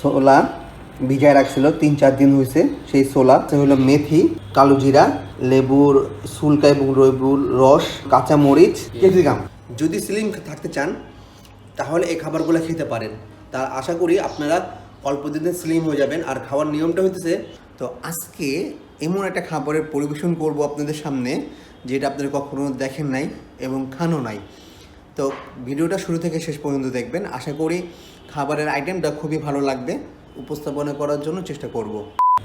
ছোলা ভিজায় রাখছিল, তিন চার দিন হয়েছে সেই ছোলা হলো মেথি, কালো জিরা, লেবুর সুলকা এবং লেবুর রস, কাঁচা মরিচ, ক্যাপসিকাম। যদি স্লিম থাকতে চান, তাহলে এই খাবারগুলো খেতে পারেন। তার আশা করি আপনারা অল্প দিনে স্লিম হয়ে যাবেন। আর খাওয়ার নিয়মটা হইতেছে, তো আজকে এমন একটা খাবারের পরিবেশন করব আপনাদের সামনে, যেটা আপনারা কখনো দেখেন নাই এবং খানো নাই। তো ভিডিওটা শুরু থেকে শেষ পর্যন্ত দেখবেন। আশা করি খাবারের আইটেমটা খুবই ভালো লাগবে। উপস্থাপনা করার জন্য চেষ্টা করব।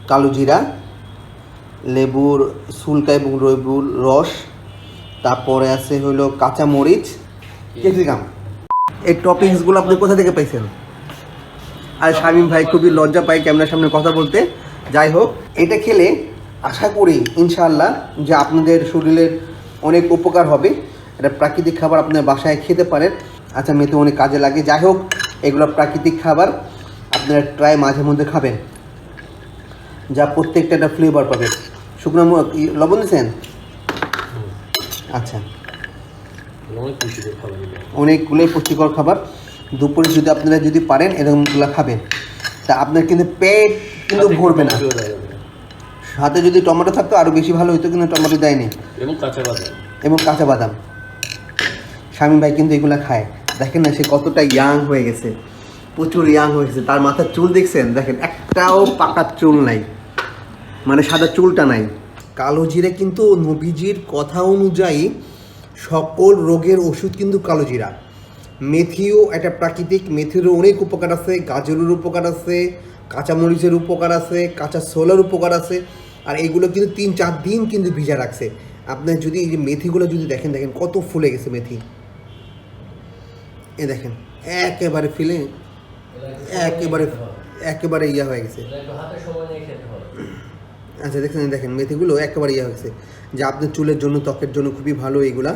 কালো জিরা, লেবুর সুলকা এবং লেবুর রস, তারপরে আছে হলো কাঁচা মরিচ, ক্যাপসিকাম। এই টপিংসগুলো আপনি কোথা থেকে পাইছেন? আর শামীম ভাই খুবই লজ্জা পাই ক্যামেরার সামনে কথা বলতে। যাই হোক, এটা খেলে আশা করি, ইনশাআল্লাহ, যে আপনাদের শরীরের অনেক উপকার হবে। এটা প্রাকৃতিক খাবার আপনার বাসায় খেতে পারেন। আচ্ছা মেতে অনেক কাজে লাগে। যাই হোক এগুলো প্রাকৃতিক খাবার আপনারা ট্রাই মাঝে মধ্যে খাবেন। যা প্রত্যেকটা একটা ফ্লেভার পাবেন শুকনো লবণ দিয়েছেন? আচ্ছা। অনেকগুলোই পুষ্টিকর খাবার। দুপুরে যদি আপনারা যদি পারেন এরকমগুলো খাবেন। তা আপনার কিন্তু পেট কিন্তু ভরবে না। সাথে যদি টমেটো থাকতো আরও বেশি ভালো হতো কিন্তু টমেটো দেয়নি। এবং কাঁচা বাদাম। এবং কাঁচা বাদাম। স্বামী ভাই কিন্তু এগুলো খায়। দেখেন না সে কতটা ইয়াং হয়ে গেছে, প্রচুর ইয়াং হয়ে গেছে। তার মাথার চুল দেখছেন? দেখেন, একটাও পাকার চুল নাই। মানে সাদা চুলটা নাই। কালো জিরে কিন্তু নবীজির কথা অনুযায়ী সকল রোগের ওষুধ কিন্তু কালো জিরা। মেথিও একটা প্রাকৃতিক, মেথিরও অনেক উপকার আছে, গাজরের উপকার আছে, কাঁচামরিচের উপকার আছে, কাঁচা সোলার উপকার আছে, আর এইগুলো কিন্তু তিন চার দিন কিন্তু ভিজা রাখছে। আপনার যদি এই যে মেথিগুলো যদি দেখেন দেখেন কত ফুলে গেছে মেথি। এ দেখেন একেবারে ফিলে একেবারে একেবারে ইয়া হয়ে গেছে। আচ্ছা দেখেন দেখেন মেথিগুলো একেবারে ইয়ে হয়েছে। যে আপনার চুলের জন্য ত্বকের জন্য খুবই ভালো এগুলা।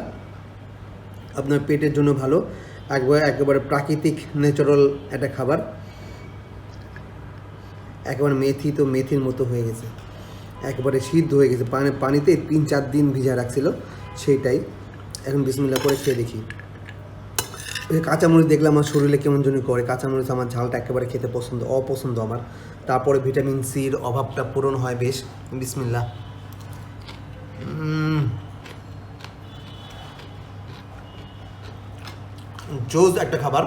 আপনার পেটের জন্য ভালো। একবারে একেবারে প্রাকৃতিক ন্যাচারাল একটা খাবার। একেবারে মেথি তো মেথির মতো হয়ে গেছে। একেবারে সিদ্ধ হয়ে গেছে। পানি পানিতে তিন চার দিন ভিজা রাখছিল সেইটাই। এখন বিসমিল্লা করে খেয়ে দেখি। কাঁচামরিচ দেখলে আমার শরীরে কেমন জন্য করে। কাঁচামরিচ আমার ঝালটা একেবারে খেতে পছন্দ, অপছন্দ আমার। তারপরে ভিটামিন সির অভাবটা পূরণ হয় বেশ। বিসমিল্লা জোজ একটা খাবার।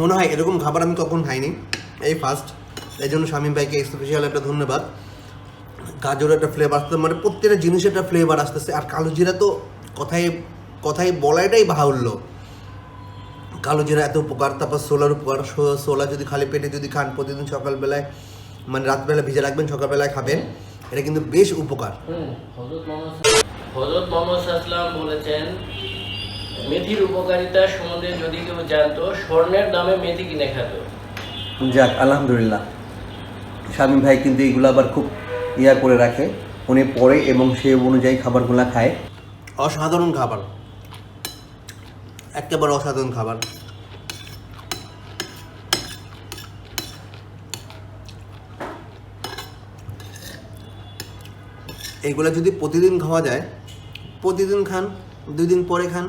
মনে হয় এরকম খাবার আমি কখন খাইনি, এই ফার্স্ট এই জন্য স্বামী ভাইকে স্পেশাল একটা ধন্যবাদ। গাজর একটা ফ্লেভার আসতে মানে প্রত্যেকটা জিনিসের একটা ফ্লেভার আসতেছে। আর কালো জিরা তো কথায় কথায় বলাটাই বাহুল্য। কালো জিরা এত উপকার তারপর সোলার উপকার সোলা যদি খালি পেটে যদি খান প্রতিদিন সকালবেলায় মানে রাতবেলা ভিজে রাখবেন সকালবেলায় খাবেন এটা কিন্তু বেশ উপকার। হজরত মোহাম্মদ সাল্লাম বলেছেন মেথির উপকারিতা সম্বন্ধে যদি কেউ জানতো স্বর্ণের দামে মেথি কিনে খেত যাক আলহামদুলিল্লাহ। স্বামী ভাই কিন্তু এগুলো আবার খুব ইয়া করে রাখে। উনি পরে এবং সেই অনুযায়ী খাবারগুলো খায়। অসাধারণ খাবার। একেবারে অসাধারণ খাবার। এগুলো যদি প্রতিদিন খাওয়া যায়, প্রতিদিন খান, দুই দিন পরে খান,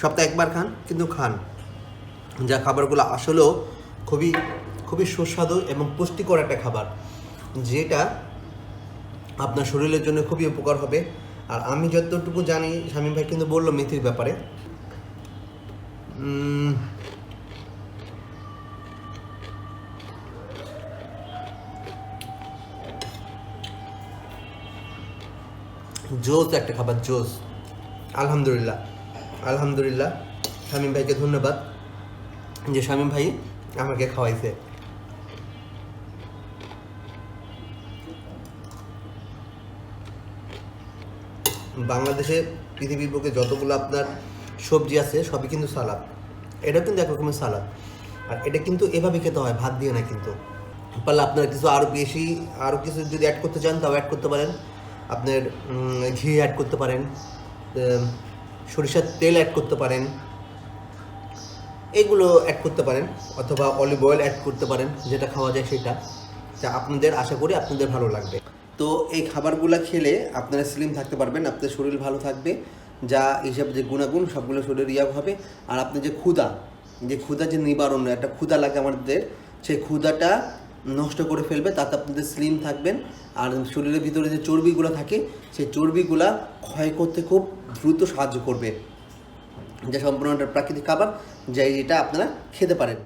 সপ্তাহে একবার খান, কিন্তু খান। যা খাবারগুলো আসলেও খুবই খুবই সুস্বাদু এবং পুষ্টিকর একটা খাবার, যেটা আপনার শরীরের জন্য খুবই উপকার হবে। আর আমি যতটুকু জানি, শামীম ভাই কিন্তু বলল মেথির ব্যাপারে। জোস, একটা খাবার জোস। আলহামদুলিল্লাহ আলহামদুলিল্লাহ, শামীম ভাইকে ধন্যবাদ যে শামীম ভাই আমাকে খাওয়াইছে। বাংলাদেশে পৃথিবীর বুকে যতগুলো আপনার সবজি আছে, সবই কিন্তু সালাদ। এটা কিন্তু এক রকমের সালাদ। আর এটা কিন্তু এভাবে খেতে হয়, ভাত দিয়ে না কিন্তু। পারলে আপনার কিছু আরও বেশি আরও কিছু যদি অ্যাড করতে চান, তাও অ্যাড করতে পারেন। আপনার ঘি অ্যাড করতে পারেন। সরিষার তেল অ্যাড করতে পারেন। এগুলো অ্যাড করতে পারেন, অথবা অলিভ অয়েল অ্যাড করতে পারেন, যেটা খাওয়া যায় সেটা। যা আপনাদের, আশা করি আপনাদের ভালো লাগবে। তো এই খাবারগুলো খেলে আপনারা স্লিম থাকতে পারবেন আপনার শরীর ভালো থাকবে, যা এইসব যে গুণাগুণ, সবগুলো শরীর ইয়া হবে। আর আপনার যে ক্ষুধা যে ক্ষুধা যে নিবারণ, একটা ক্ষুধা লাগে আমাদের, সেই ক্ষুধাটা নষ্ট করে ফেলবে, তাতে আপনাদের স্লিম থাকবেন। আর শরীরের ভিতরে যে চর্বিগুলো থাকে, সেই চর্বিগুলা ক্ষয় করতে খুব দ্রুত সাহায্য করবে। যা সম্পূর্ণ একটা প্রাকৃতিক খাবার যা এটা আপনারা খেতে পারেন।